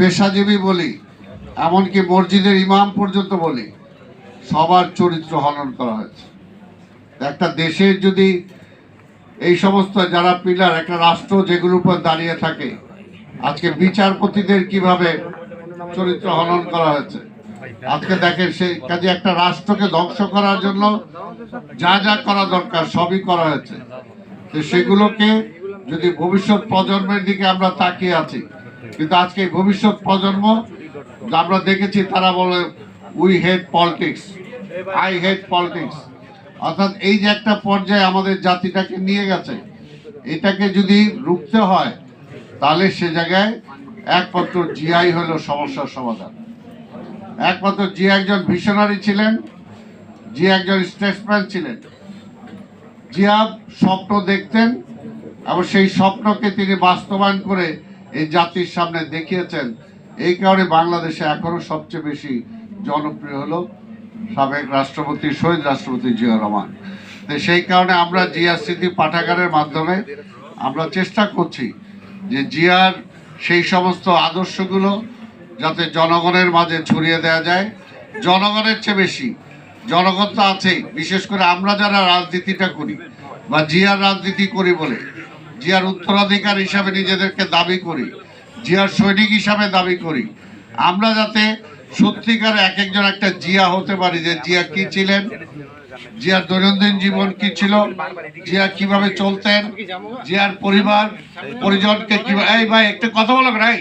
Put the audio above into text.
পেশাজীবী বলি, এমনকি মসজিদের ইমাম পর্যন্ত বলি, সবার চরিত্র হনন করা হয়েছে। একটা দেশের যদি এই সমস্ত যারা পিলার, একটা রাষ্ট্র যেগুলোর উপর দাঁড়িয়ে থাকে, আজকে বিচারপতিদের কীভাবে চরিত্র হনন করা হয়েছে? আজকে দেখেন সেই কাজে একটা রাষ্ট্রকে ধ্বংস করার জন্য যা যা করা দরকার সবই করা হয়েছে। সেগুলোকে যদি ভবিষ্যৎ প্রজন্মের দিকে আমরা তাকিয়ে আছি কিন্তু আজকে ভবিষ্যৎ প্রজন্ম আমরা দেখেছি, তারা বলে we hate politics I hate politics অর্থাৎ এই যে একটা পর্যায়ে আমাদের জাতিটাকে নিয়ে গেছে, এটাকে যদি রুখতে হয়, তাহলে সে জায়গায় একমাত্র জিআই হলো সমস্যার সমাধান। একমাত্র জি একজন ভিশনারি ছিলেন জি একজন স্টেটসম্যান ছিলেন। জিয়া স্বপ্ন দেখতেন এবং সেই স্বপ্নকে তিনি বাস্তবায়ন করে এই জাতির সামনে দেখিয়েছেন, এই কারণে বাংলাদেশে এখনও সবচেয়ে বেশি জনপ্রিয় হলো সাবেক রাষ্ট্রপতি, শহীদ রাষ্ট্রপতি জিয়া রহমান। তো সেই কারণে আমরা জিয়া স্মৃতি পাঠাগারের মাধ্যমে আমরা চেষ্টা করছি যে জিয়ার সেই সমস্ত আদর্শগুলো যাতে জনগণের মাঝে ছড়িয়ে দেওয়া যায়। জনগণের চেয়ে বেশি, জনগণ তো আছেই, বিশেষ করে আমরা যারা রাজনীতিটা করি বা জিয়ার রাজনীতি করি বলে জিয়ার উত্তরাধিকার হিসাবে নিজেদেরকে দাবি করি, জিয়ার সৈনিক হিসাবে দাবি করি। আমরা যাতে সত্যিকার এক একজন একটা জিয়া হতে পারি, যে জিয়া কি ছিলেন, জিয়ার দৈনন্দিন জীবন কি ছিল, জিয়া কীভাবে চলতেন, জিয়ার পরিবার, পরিজনকে কীভাবে এই ভাই, একটা কথা বলো ভাই।